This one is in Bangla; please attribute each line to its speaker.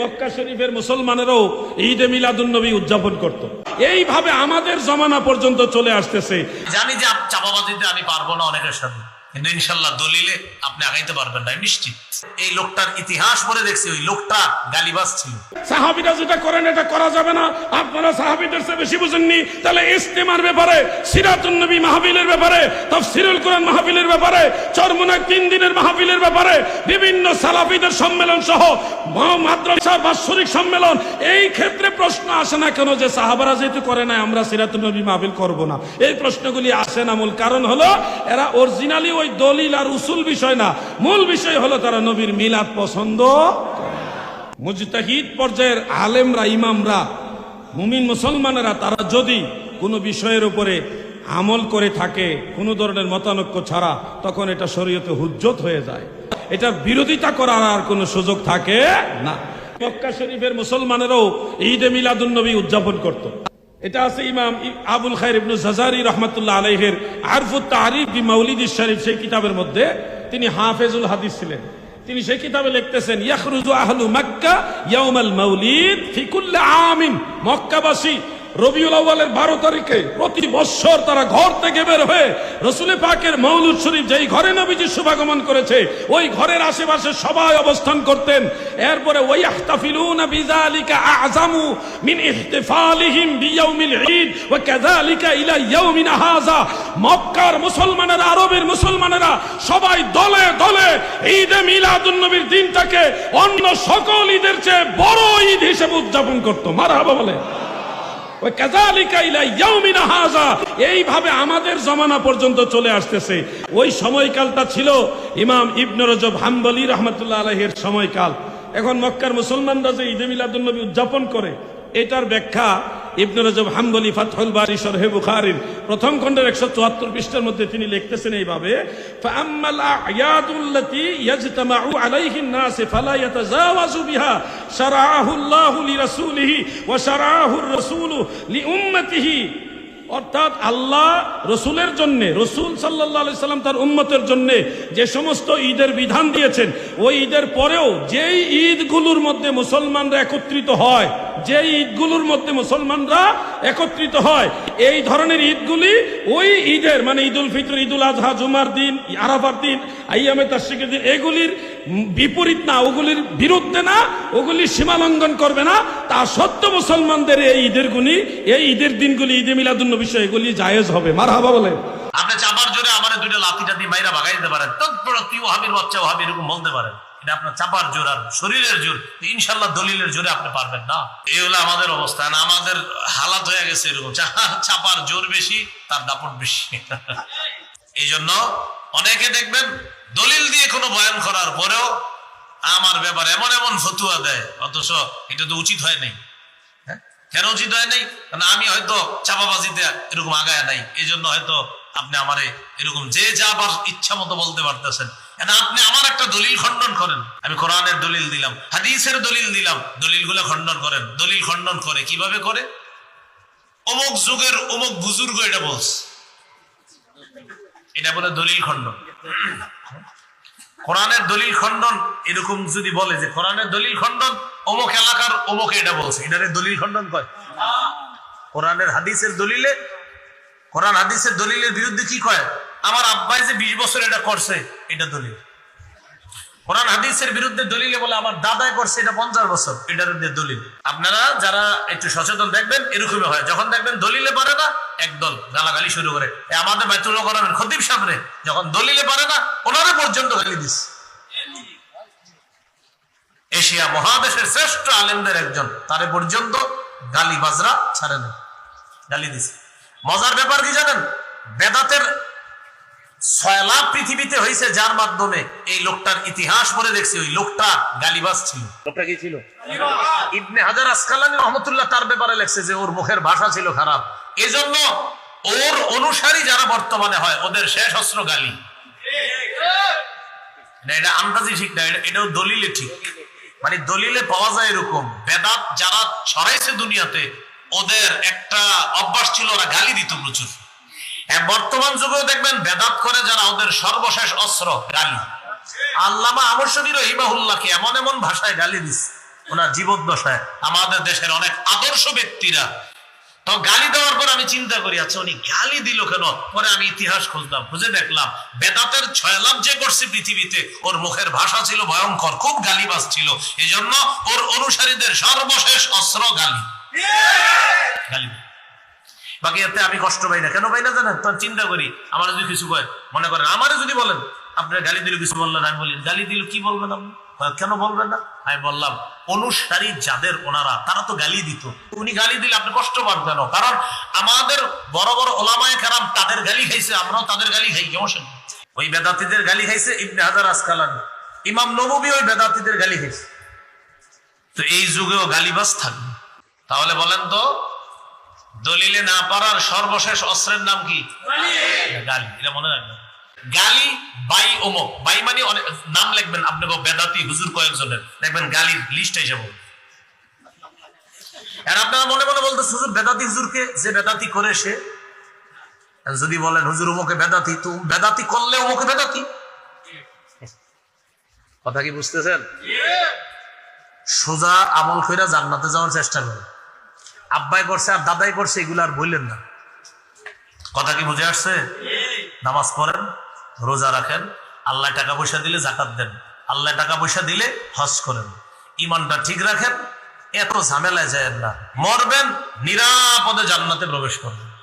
Speaker 1: মক্কা শরীফের মুসলমানেরাও ঈদে মিলাদুন নবী উদযাপন করত। এইভাবে আমাদের জমানা পর্যন্ত চলে আসতেছে।
Speaker 2: জানি যে চাপাবাজিতে আমি পারব না অনেকের সাথে। কিন্তু ইনশাল্লাহ দলিলে আপনি আগাইতে পারবেন না নিশ্চিত। এই লোকটার ইতিহাস পরে দেখছি, ওই লোকটা গালিবাজ ছিল।
Speaker 1: সাহাবিরা যেটা করেন, এটা করা যাবে না। আপনারা সাহাবিদের চেয়ে বেশি বুঝেননি। তাহলে ইস্তেমার ব্যাপারে, সিরাতুন নবী মাহফিলের ব্যাপারে, তাফসিরুল কোরআন মাহফিলের ব্যাপারে, চরমুনায় তিন দিনের মাহফিলের ব্যাপারে, বিভিন্ন সালাফিদের সম্মেলন সহ মাদ্রাসা বাৎসরিক সম্মেলন, এই ক্ষেত্রে প্রশ্ন আসে না কেন যে সাহাবারা যেহেতু করে না আমরা সিরাতুন নবী মাহফিল করব না? এই প্রশ্নগুলি আসে না। মূল কারণ হলো, এরা অরিজিনালি ওই দলিল আর উসুল বিষয় না। মূল বিষয় হলো তারা নবীর মিলাদ পছন্দ মুজতাহিদ পর্যায়ের আলেমরা, ইমামরা, মুমিন মুসলমানেরা, তারা যদি কোনো বিষয়ের উপরে আমল করে থাকে, কোনো ধরনের মতানৈক্য ছাড়া, তখন এটা শরীয়তে হুজ্জত হয়ে যায়। এটার বিরোধিতা করার আর কোনো সুযোগ থাকে না। মক্কা শরীফের মুসলমানেরাও ঈদে মিলাদুন নবী উদযাপন করত। এটা আছে ইমাম আবুল খাইর ইবনু জাজারি রহমতুল্লাহ আলহের আরফুত তারিফ বি মৌলিদ শরীফ, সেই কিতাবের মধ্যে তিনি হাফেজুল হাদিস ছিলেন। তিনি সেই কিতাবে লিখতেছেন, ইয়াখরুজু আহলু মক্কা ইয়াউমাল মাউলিদ ফিকুল্লা আমিন। মক্কাবাসী রবিউল আউয়ালের বারো তারিখে প্রতি বৎসর তারা ঘর থেকে বের হয়ে রসুলে পাকের মৌলুদ শরীফ যেই ঘরে নবীজি শুভাগমন করেছে, ওই ঘরের আশেপাশে সবাই অবস্থান করতেন। এরপরে ওই আহতাফিলুনা বিযালিকা আযামু মিন ইহতিফালিহিম বিয়াউমিল ঈদ ওয়া কাযালিকা ইলা ইয়াউমিনা হাযা। মক্কার মুসলমানেরা, আরবের মুসলমানেরা সবাই দলে দলে ঈদে মিলাদুন দিনটাকে অন্য সকল ঈদের চেয়ে বড় ঈদ হিসেবে উদযাপন করতো। মারহাবা বলে হাজা এইভাবে আমাদের জমানা পর্যন্ত চলে আসতেছে। ওই সময়কালটা ছিল ইমাম ইবনে রজব হাম্বলি রহমতুল্লাহ আলহের সময়কাল। এখন মক্কার মুসলমানরা যে ঈদে মিলাদুল্নবী উদযাপন করে, এটার ব্যাখ্যা ইবনে রাজব হাম্বলি ফাতহুল বারি শরহে বুখারীর প্রথম খণ্ডের 174 পৃষ্ঠার মধ্যে তিনি লিখতেছেন এইভাবে, ফাআম্মাল আ'য়াদুল্লাতি ইয়াজতামাউ আলাইহিন নাস ফালা ইয়াতাজাওয়াজু বিহা শারাআহু আল্লাহু লিরাসূলিহি ওয়া শারাআহু আর-রাসূলু লিউম্মতিহি অর্থাৎ আল্লাহ রসুলের জন্য, রসুল সাল্লাম তার উম্মতের জন্য যে সমস্ত ঈদের বিধান দিয়েছেন, ওই ঈদের পরেও যেই ঈদগুলোর মধ্যে মুসলমানরা একত্রিত হয় যে ঈদগুলোর মধ্যে মুসলমানরা একত্রিত হয়, এই ধরনের ঈদগুলি ওই ঈদের মানে ঈদুল ফিতর, ঈদুল আজহা, জুমার দিন, আরাফার দিন, আইয়ামে তাশরিকের দিন, এগুলির বিপরীত না, ওগুলির বিরুদ্ধে না, ওগুলি সীমা লঙ্ঘন করবে না। তা সত্য মুসলমানদের এই ঈদের গুলি এই ঈদের দিনগুলি, ঈদে মিলাদুন্ন বিষয় এগুলি জায়েজ হবে। মার হাবা বলে।
Speaker 2: আপনি চাপার জোরে আমার দুইটা লাথি টাতি মাইরা ভাগাই দিতে পারেন। তৎপর তুই ওহাবির বাচ্চা ওহাবি এরকম বলতে পারেন এটা আপনার চাপার জোর আর শরীরের জোর। ইনশাল্লাহ দলিলের জোরে আপনি পারবেন না। এই হলো আমাদের অবস্থা। না, আমাদের হালাত হয়ে গেছে এরকম। চাপার জোর বেশি, তার দাপট বেশি। এই জন্য অনেকে দেখবেন দলিল দিয়ে কোনো বয়ান করার পরেও আমার ব্যাপারে এমন এমন ফতুয়া দেয়, অথচ এটা তো উচিত হয় নাই। হ্যাঁ? কেন উচিত হয় নাই? কারণ আমি হয়তো চাপাবাজিতে এরকম আগায় নাই এই জন্য হয়তো আপনি আমারে এরকম যে যা আবার ইচ্ছা মতো বলতে পারতেছেন। আপনি আমার একটা দলিল খণ্ডন করেন? আমি কোরআনের দলিল দিলাম, হাদিসের দলিল দিলাম, দলিলগুলো খণ্ডন করেন। দলিল খণ্ডন করে কীভাবে করে? অমুক যুগের অমুক বুজুর্গ এটা বলছে। এটা বলে দলিল খণ্ডন কোরআনের দলিল খণ্ডন এরকম যদি বলে যে কোরআনের দলিল খণ্ডন, অমুক এলাকার অমুক এটা বলছে। এটারে দলিল খণ্ডন কয়? কোরআনের হাদিসের দলিলে, কোরআন হাদিসের দলিলের বিরুদ্ধে কি কয়? আমার আব্বাই যে বিশ বছর এটা করছে, এটা দলিল। কোরআন হাদিসের বিরুদ্ধে দলিলে বলে আমার দাদাই করছে, এটা পঞ্চাশ বছর, এটার দলিল। আপনারা যারা একটু সচেতন দেখবেন, এরকমই হয়। যখন দেখবেন দলিলে পারে না, একদল গালাগালি শুরু করে। আমাদের খতিব সামনে যখন দলিলে পারে না, ওনারা পর্যন্ত গালি দিস। এশিয়া মহাদেশের শ্রেষ্ঠ আলেমদের একজন, তারে পর্যন্ত গালি বাজরা ছাড়ে না। গালি দিছে মজার ব্যাপার কি জানেন? বেদাতের ছয় লাখ পৃথিবীতে হয়েছে যার মাধ্যমে এই লোকটার ইতিহাস দেখছি ওই লোকটা গালিবাজ ছিল। লোকটা কি ছিল? ইবনে হাজার আসকালানি রহমতুল্লাহ তার ব্যাপারে লেখছে যে ওর মুখের ভাষা ছিল খারাপ। এজন্য ওর অনুসারী যারা বর্তমানে হয় ওদের শেষ অস্ত্র গালি। এটা আন্দাজি ঠিক না এটাও দলিলে ঠিক। মানে দলিলে পাওয়া যায় এরকম বেদাত যারা ছড়াইছে দুনিয়াতে ওদের একটা অভ্যাস ছিল ওরা গালি দিত প্রচুর। বর্তমান যুগেও দেখবেন বেদাত করে যারা ওদের সর্বশেষ অস্ত্র গালি আল্লামা আমর শরীর হিমাহুল্লাহকে এমন এমন ভাষায় গালি দিচ্ছে ওনার জীবদ্দশায়। আমাদের দেশের অনেক আদর্শ ব্যক্তিরা। তো গালি দেওয়ার পর আমি চিন্তা করি আচ্ছা উনি গালি দিল কেন? পরে আমি ইতিহাস খুঁজলাম খুঁজে দেখলাম বেদাতের ছয়লাভ যে করছে পৃথিবীতে। ওর মুখের ভাষা ছিল ভয়ঙ্কর খুব গালিবাজ ছিল। এই জন্য ওর অনুসারীদের সর্বশেষ অস্ত্র গালি। গালি বাকি এতে আমি কষ্ট পাই না। কেন পাই না জানেন? তখন চিন্তা করি, আমার যদি কিছু কয়, মনে করেন, আমারে যদি বলেন, আপনার গালি দিল কিছু বললেন, আমি বলি, গালি দিল কি বলবেন আপনি? কেন বলবেন না? আমি বললাম, অনুসারী যাদের ওনারা, তারা তো গালি দিত। উনি গালি দিলে আপনি কষ্ট পান কেন? কারণ আমাদের বড় বড় ওলামায় কারাম তাদের গালি খাইছে, আমরাও তাদের গালি খাই, কেমন ওই বেদাতিদের গালি খাইছে ইবনে হাজার আসকালানি। ইমাম নবী ওই বেদাতিদের গালি খাইছে। তো এই যুগেও গালিবাস থাকবে। তাহলে বলেন তো দলিলে না পারার সর্বশেষ অস্ত্রের নাম কি? গালি। এটা মনে রাখবেন। গালি বাই অমুক। বাই মানে নাম লিখবেন আপনাকে বেদাতি হুজুর কয়েকজনের। দেখবেন গালির লিস্ট হিসেবে আর আপনারা মনে মনে বলতে হুজুর বেদাতি হুজুরকে যে বেদাতি করে সে যদি বলেন হুজুর অমুকে বেদাতি তো বেদাতি করলে অমুকে বেদাতি? কথা কি বুঝতেছেন? সোজা আমল কইরা জান্নাতে যাওয়ার চেষ্টা করে আব্বাই করছে আর দাদাই করছে, এগুলো আর বললেন না। কথা কি বুঝে আসছে? নামাজ পড়েন, রোজা রাখেন, আল্লাহ টাকা পয়সা দিলে জাকাত দেন। আল্লাহ টাকা পয়সা দিলে হজ করেন। ইমানটা ঠিক রাখেন, এত ঝামেলায় যায় না। মরবেন, নিরাপদে জান্নাতে প্রবেশ করবেন।